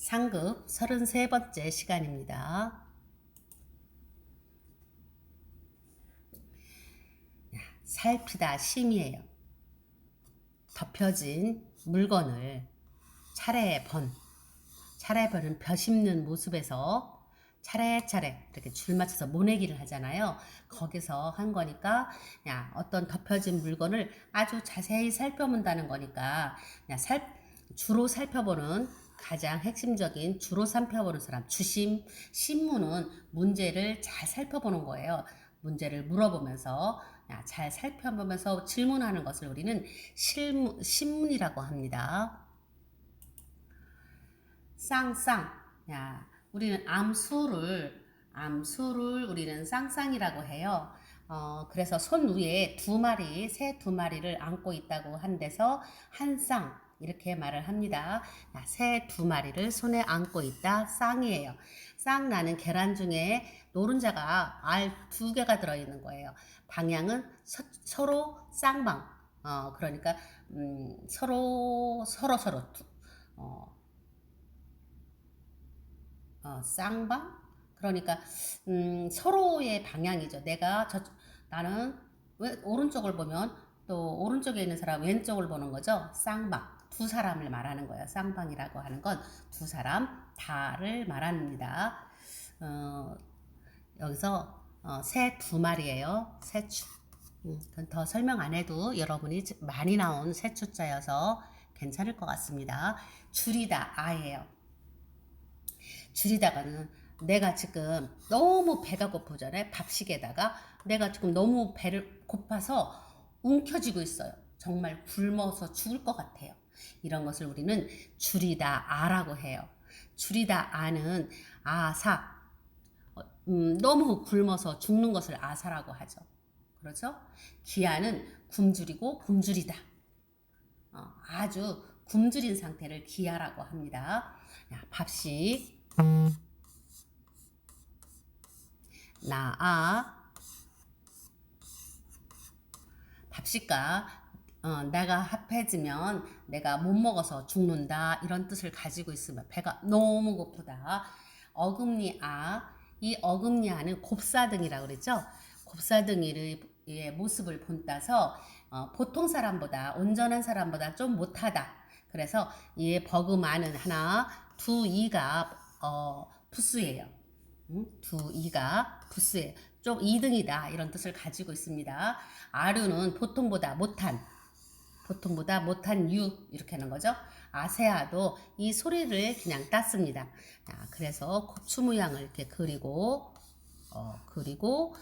상급 33번째 시간입니다. 살피다 심이에요. 덮여진 물건을 차례 번, 차례 번은 벼 심는 모습에서 차례차례 이렇게 줄 맞춰서 모내기를 하잖아요. 거기서 한 거니까 야, 어떤 덮여진 물건을 아주 자세히 살펴본다는 거니까 야, 살, 주로 살펴보는 가장 핵심적인 주로 살펴보는 사람 주심 신문은 문제를 잘 살펴보는 거예요. 문제를 물어보면서 야, 잘 살펴보면서 질문하는 것을 우리는 실무, 신문이라고 합니다. 쌍쌍. 야, 우리는 암수를 암수를 우리는 쌍쌍이라고 해요. 어, 그래서 손 위에 두 마리, 새 두 마리를 안고 있다고 한 데서 한쌍 이렇게 말을 합니다. 새 두 마리를 손에 안고 있다 쌍이에요. 쌍 나는 계란 중에 노른자가 알 두 개가 들어 있는 거예요. 방향은 서, 로 쌍방. 어, 그러니까 음, 서로 서로 서로 두, 어, 어, 쌍방? 그러니까 음, 서로의 방향이죠. 내가 저 나는 왜 오른쪽을 보면 또 오른쪽에 있는 사람 왼쪽을 보는 거죠. 쌍방. 두 사람을 말하는 거예요. 쌍방이라고 하는 건 두 사람 다를 말합니다. 어, 여기서 어, 새두 마리예요. 새추. 음, 더 설명 안 해도 여러분이 많이 나온 새추자여서 괜찮을 것 같습니다. 줄이다 아예요. 줄이다가는 내가 지금 너무 배가 고프잖아요. 밥식에다가 내가 지금 너무 배를 고파서 움켜쥐고 있어요. 정말 굶어서 죽을 것 같아요. 이런 것을 우리는 줄이다 아라고 해요. 줄이다 아는 아사 어, 음, 너무 굶어서 죽는 것을 아사라고 하죠. 그렇죠? 기아는 굶주리고 굶주리다. 어, 아주 굶주린 상태를 기아라고 합니다. 야, 밥식 나아 밥식가 어, 내가 합해지면 내가 못 먹어서 죽는다 이런 뜻을 가지고 있으면 배가 너무 고프다 어금니 아 이 어금니 아는 곱사등이라고 그랬죠 곱사등이의 모습을 본따서 어, 보통 사람보다 온전한 사람보다 좀 못하다 그래서 이 버금아는 하나 두 이가 어, 부수예요. 음? 두 이가 부수예요. 좀 2등이다 이런 뜻을 가지고 있습니다. 아류는 보통보다 못한 보통보다 못한 유 이렇게 하는 거죠. 아세아도 이 소리를 그냥 땄습니다. 자, 그래서 고추 모양을 이렇게 그리고 어, 그리고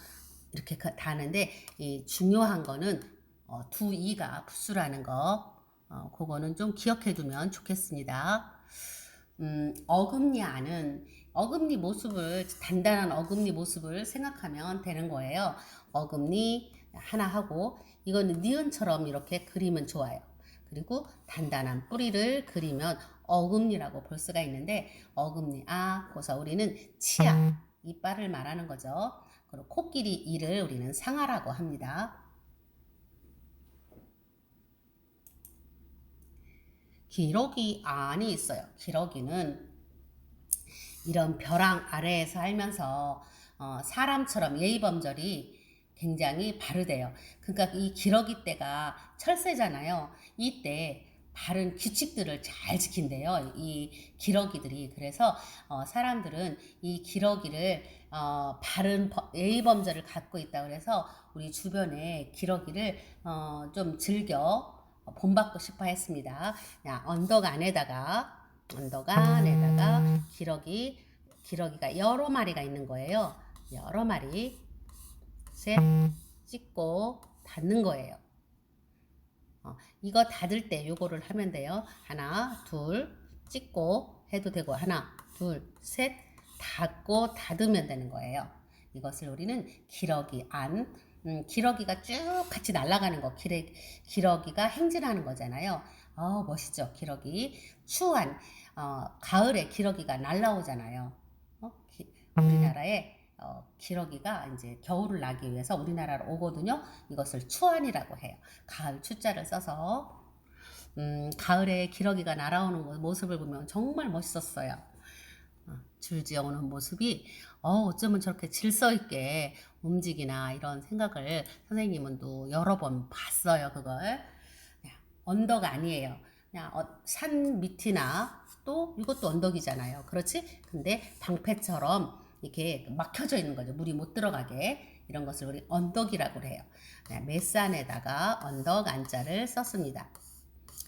이렇게 다는데 이 중요한 거는 어, 두 이가 부수라는 거 어, 그거는 좀 기억해 두면 좋겠습니다. 음, 어금니 안은 어금니 모습을 단단한 어금니 모습을 생각하면 되는 거예요. 어금니 하나 하고 이거는 니은처럼 이렇게 그리면 좋아요. 그리고 단단한 뿌리를 그리면 어금니라고 볼 수가 있는데 어금니 아 그래서 우리는 치아 이빨을 말하는 거죠. 그리고 코끼리 이를 우리는 상아라고 합니다. 기러기 안이 있어요. 기러기는 이런 벼랑 아래에 살면서 어, 사람처럼 예의범절이 굉장히 바르대요. 그러니까 이 기러기 때가 철새잖아요. 이때 바른 규칙들을 잘 지킨대요. 이 기러기들이. 그래서 어, 사람들은 이 기러기를 어, 바른 예의범절을 갖고 있다 그래서 우리 주변에 기러기를 어, 좀 즐겨 본받고 싶어 했습니다. 야, 언덕 안에다가 언덕 안에다가 기러기 기러기가 여러 마리가 있는 거예요. 여러 마리 셋 찍고 닫는 거예요. 어, 이거 닫을 때 요거를 하면 돼요. 하나, 둘 찍고 해도 되고 하나, 둘, 셋 닫고 닫으면 되는 거예요. 이것을 우리는 기러기 안 음, 기러기가 쭉 같이 날아가는 거 기레, 기러기가 행진하는 거잖아요. 어, 멋있죠 기러기 추한 어, 가을에 기러기가 날라오잖아요. 어? 기, 우리나라에 어, 기러기가 이제 겨울을 나기 위해서 우리나라로 오거든요. 이것을 추안이라고 해요. 가을 추자를 써서 음, 가을에 기러기가 날아오는 모습을 보면 정말 멋있었어요. 줄지어 오는 모습이 어, 어쩌면 저렇게 질서 있게 움직이나 이런 생각을 선생님은 또 여러 번 봤어요 그걸 언덕 아니에요. 그냥 어, 산 밑이나 또 이것도 언덕이잖아요. 그렇지? 근데 방패처럼 이렇게 막혀져 있는 거죠. 물이 못 들어가게 이런 것을 우리 언덕이라고 해요. 메산에다가 언덕 안자를 썼습니다.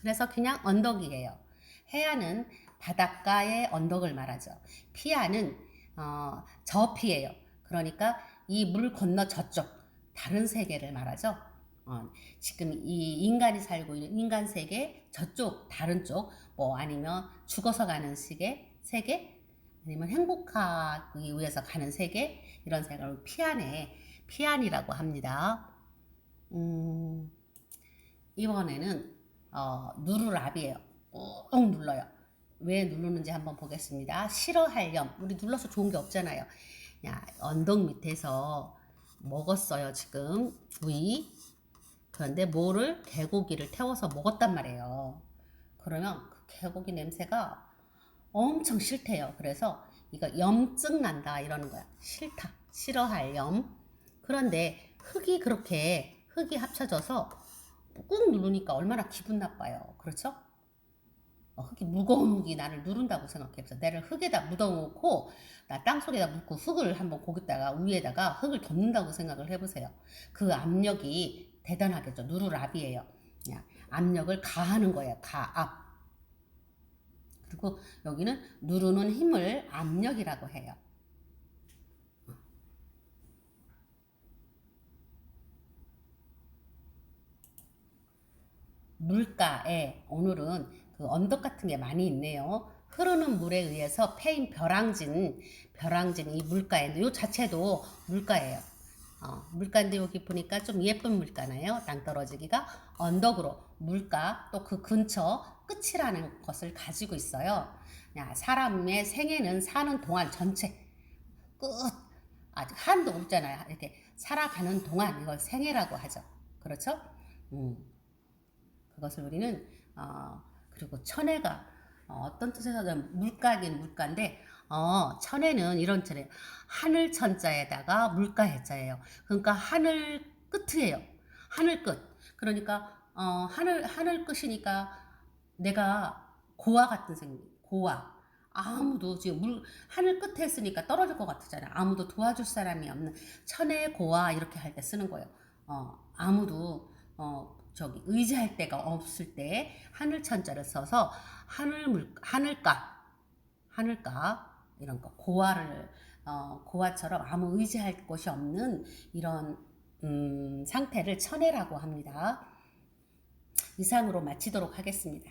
그래서 그냥 언덕이에요. 해안은 바닷가의 언덕을 말하죠. 피아는 어, 저피예요. 그러니까 이 물 건너 저쪽 다른 세계를 말하죠. 어, 지금 이 인간이 살고 있는 인간 세계 저쪽 다른 쪽 뭐 아니면 죽어서 가는 세계 세계 아니면 행복하기 위해서 가는 세계 이런 세계를 피안에 피안이라고 합니다. 음, 이번에는 어, 누르랍이에요. 꾹 눌러요. 왜 누르는지 한번 보겠습니다. 싫어할 염. 우리 눌러서 좋은 게 없잖아요. 야, 언덕 밑에서 먹었어요, 지금. 부위. 그런데 뭐를? 개고기를 태워서 먹었단 말이에요. 그러면 그 개고기 냄새가 엄청 싫대요. 그래서 이거 염증 난다 이러는 거야. 싫다. 싫어할 염. 그런데 흙이 그렇게 흙이 합쳐져서 꾹 누르니까 얼마나 기분 나빠요. 그렇죠? 어, 흙이 무거운 흙이 나를 누른다고 생각해서 내를 흙에다 묻어놓고 나 땅속에다 묻고 흙을 한번 거기다가 위에다가 흙을 덮는다고 생각을 해보세요. 그 압력이 대단하겠죠. 누르랍이에요. 압력을 가하는 거예요. 가압. 그리고 여기는 누르는 힘을 압력이라고 해요. 물가에 오늘은 그 언덕 같은 게 많이 있네요. 흐르는 물에 의해서 패인 벼랑진, 벼랑진 이 물가에, 요 자체도 물가예요. 어, 물가인데 여기 보니까 좀 예쁜 물가나요? 땅떨어지기가 언덕으로 물가 또 그 근처 끝이라는 것을 가지고 있어요. 야, 사람의 생애는 사는 동안 전체 끝 아직 한도 없잖아요. 이렇게 살아가는 동안 이걸 생애라고 하죠. 그렇죠? 음. 그것을 우리는 어, 그리고 천혜가 어, 어떤 뜻에서는 물가긴 물가인데 어, 천혜는 이런 천혜 하늘 천자에다가 물가 해자예요. 그러니까 하늘 끝이에요. 하늘 끝. 그러니까 어, 하늘 하늘 끝이니까 내가 고아 같은 생각. 고아. 아무도 지금 물 하늘 끝에 있으니까 떨어질 것 같잖아요. 아무도 도와줄 사람이 없는 천혜 고아 이렇게 할 때 쓰는 거예요. 어, 아무도 어, 저기 의지할 데가 없을 때 하늘 천자를 써서 하늘 물 하늘가 하늘가 이런 거 고아를 어, 고아처럼 아무 의지할 곳이 없는 이런 음, 상태를 천혜라고 합니다. 이상으로 마치도록 하겠습니다.